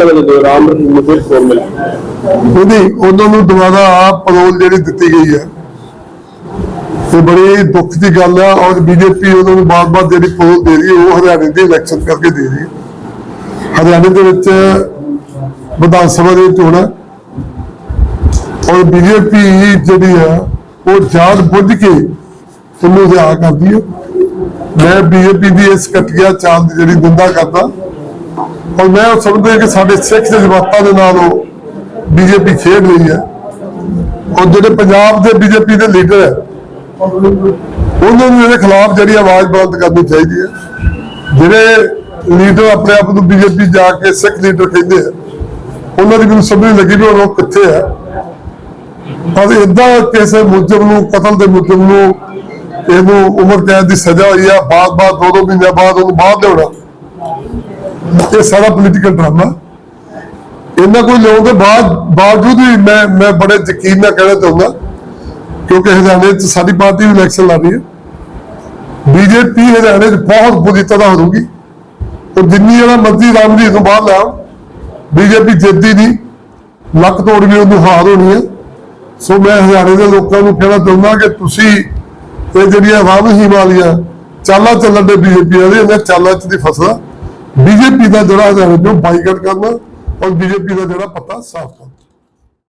ਕਿਵੇਂ ਦੇ ਰਾਮ ਉਹਦੀ ਉਹਨਾਂ ਨੂੰ ਦੁਬਾਰਾ ਪਰੋਲ ਜਿਹੜੀ ਦਿੱਤੀ ਗਈ ਹੈ। ਤੇ ਬੜੀ ਦੁੱਖ ਦੀ ਗੱਲ ਆ, ਔਰ ਬੀਜੇਪੀ ਉਹਨਾਂ ਨੂੰ ਬਾਰ-ਬਾਰ ਜਿਹੜੀ ਪਰੋਲ ਦੇ ਰਹੀ ਉਹ ਹਰਿਆਣੇ ਦੇ ਇਲੈਕਸ਼ਨ ਕਰਕੇ ਦੇ ਰਹੀ ਹਰਿਆਣੇ ਦੇ ਵਿੱਚ ਵਿਧਾਨ ਸਭਾ ਦੇ ਚੋਣ ਹੈ ਔਰ ਬੀਜੇਪੀ ਜਿਹੜੀ ਆ, ਉਹ ਜਾਣ ਬੁੱਝ ਕੇ ਉਹਨੂੰ ਹਿਆ ਕਰਦੀ ਹੈ। ਮੈਂ ਬੀਜੇਪੀ ਦੀ ਇਸ ਕਟਿਆ ਚਾਲ ਦੀ ਜਿਹੜੀ ਨਿੰਦਾ ਕਰਦਾ ਔਰ ਮੈਂ ਸਮਝਦਾ ਕਿ ਸਾਡੇ ਸਿੱਖ ਜਜ਼ਬਾਤਾਂ ਦੇ ਨਾਲ ਉਹ ਬੀਜੇਪੀ ਖੇਡ ਰਹੀ ਹੈ। ਔਰ ਜਿਹੜੇ ਪੰਜਾਬ ਦੇ ਬੀਜੇਪੀ ਦੇ ਲੀਡਰ ਹੈ, ਉਹਨਾਂ ਨੂੰ ਇਹਦੇ ਖਿਲਾਫ ਜਿਹੜੀ ਆਵਾਜ਼ ਬੁਲੰਦ ਕਰਨੀ ਚਾਹੀਦੀ ਹੈ। ਜਿਹੜੇ ਲੀਡਰ ਆਪਣੇ ਆਪ ਨੂੰ ਬੀਜੇਪੀ ਜਾ ਕੇ ਸਿੱਖ ਲੀਡਰ ਕਹਿੰਦੇ ਆ ਉਹਨਾਂ ਦੀ ਮੈਨੂੰ ਸਮਝ ਲੱਗੀ ਵੀ ਉਹ ਲੋਕ ਕਿੱਥੇ ਆ ਪਰ ਇਦਾਂ ਕਿਸੇ ਮੁਜਰਮ ਨੂੰ, ਕਤਲ ਦੇ ਮੁਜਰਮ ਨੂੰ, ਇਹਨੂੰ ਉਮਰ ਕੈਦ ਦੀ ਸਜ਼ਾ ਹੋਈ ਆ, ਬਾਅਦ-ਬਾਅਦ ਦੋ ਦੋ ਮਹੀਨੇ ਬਾਅਦ ਉਹਨੂੰ ਬਾਹਰ ਲਿਆਉਣਾ। ਇਹ ਸਾਰਾ ਪੋਲੀਟੀਕਲ ਡਰਾਮਾ ਇਹਨਾਂ ਕੋਈ ਲੋਕ ਦੇ ਬਾਅਦ ਬਾਵਜੂਦ ਵੀ ਮੈਂ ਮੈਂ ਬੜੇ ਯਕੀਨ ਨਾਲ ਕਹਿਣਾ ਚਾਹੁੰਦਾ, ਕਿਉਂਕਿ ਹਰਿਆਣੇ 'ਚ ਸਾਡੀ ਪਾਰਟੀ ਵੀ ਇਲੈਕਸ਼ਨ ਲੜ ਰਹੀ ਹੈ। ਬੀਜੇਪੀ ਹਰਿਆਣੇ 'ਚ ਬਹੁਤ ਬੁਰੀ ਤਰ੍ਹਾਂ ਹਾਰੂਗੀ ਤੇ ਜਿੰਨੀ ਜਿਹੜਾ ਮਰਜ਼ੀ ਰਾਮਜੀਤ ਨੂੰ ਬਾਹਰ ਲਿਆਓ ਬੀਜੇਪੀ ਜਿੱਤਦੀ ਨਹੀਂ, ਲੱਕ ਤੋੜ ਵੀ ਉਹਨੂੰ ਹਾਰ ਹੋਣੀ ਹੈ। ਸੋ ਮੈਂ ਹਰਿਆਣੇ ਦੇ ਲੋਕਾਂ ਨੂੰ ਕਹਿਣਾ ਚਾਹੁੰਦਾ ਕਿ ਤੁਸੀਂ ਇਹ ਜਿਹੜੀਆਂ ਰਾਮ ਹਿਮਾਲੀਆ ਚਾਲਾਂ ਚੱਲਣ ਦੇ ਬੀਜੇਪੀ ਵਾਲੇ, ਇਹਨਾਂ ਚਾਲਾਂ 'ਚ ਦੀ ਫਸਣਾ। ਬੀਜੇਪੀ ਦਾ ਜਿਹੜਾ ਹਰਿਆਣੇ ਤੋਂ ਬਾਈਕਾਟ ਕਰਨਾ ਔਰ ਬੀਜੇਪੀ ਦਾ ਜਿਹੜਾ ਪੱਤਾ ਸਾਫ਼ ਕਰਨਾ।